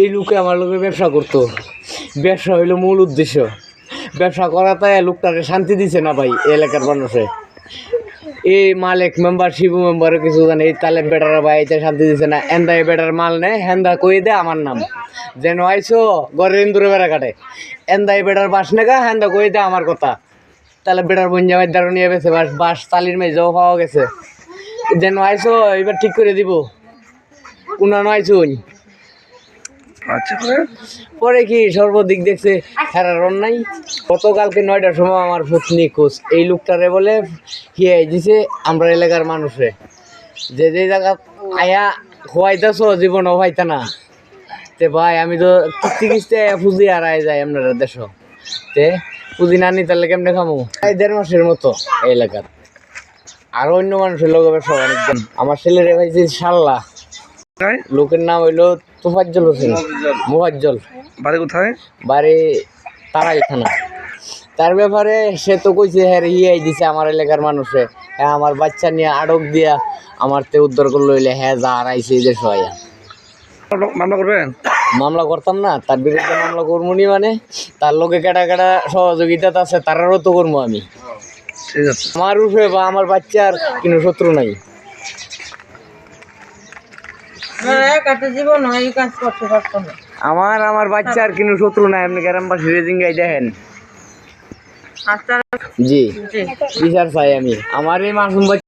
এই লোকে আমার লোকে ব্যবসা করতো। ব্যবসা হইল মূল উদ্দেশ্য। ব্যবসা করাতে লোকটাকে শান্তি দিছে না ভাই এলাকার মানুষে। এই মালিক মেম্বার শিবু মেম্বারও কিছু জানে, এই তালে বেটার ভাই এটা শান্তি দিছে না, এন্দা এই বেটার মাল নেয় হেন্দা কই দে আমার নাম। যেন আইসো ঘরের ইন্দুরে বেড়া কাটে। এন্দা এই বেটার বাস নেগা হেন্দা কই দে আমার কথা। তাহলে বেটার বোন জামাই দাঁড়ো নিয়ে গেছে বাস বাস তালির মেজেও পাওয়া গেছে। যেন আইসো এবার ঠিক করে দিব। কুনানো আইসুন আচ্ছা। পরে কি সর্বদিক দেখছে খেরার নাই গতকালকে নয়টার সময় আমার পত্নী খোঁজ এই লোকটারে বলে হিয়াই দিছে, আমরা এলাকার মানুষে যে যে জায়গা আয়া খোয়াইতেছ জীবন হইতা না। তে ভাই, আমি তো কিস্তি কিস্তি পুঁজি হারাই যাই, আপনারা দেশ তে পুঁজি না নিতে তাহলে কেমনে খামু? এই দেড় মাসের মতো এলাকার। আরও অন্য মানুষের লোক ব্যবসা অনেকজন আমার ছেলেরে শাল্লা কোথায় লোকের নাম হইল তোফাজ্জল হোসেন মোফাজ্জল। বাড়ি কোথায়? বাড়ি তারাই থানা। তার ব্যাপারে সে তো কইছে হ্যাঁ রে, ইয়ে দিছে আমার এলাকার মানুষে। হ্যাঁ আমার বাচ্চা নিয়ে আটক দিয়া আমার তে উদ্ধার করল হইলে হ্যাঁ যা হারাইছে এদের সবাই মামলা- মামলা করবেন? মামলা করতাম না তার বিরুদ্ধে মামলা করব নি মানে তার লোকে কেটা কেটা সহযোগিতা আছে তারারও তো করব আমি। ঠিক আছে। আমার উঠে বা আমার বাচ্চার কোনো শত্রু নাই। পারতো না। আমার বাচ্চা আর কোনো শত্রু নাই আপনি গ্রামবাসী রেজিং গাই দেখেন। আচ্ছা। জি। বিচার চাই আমি। আমার এই মাসুম বাচ্চা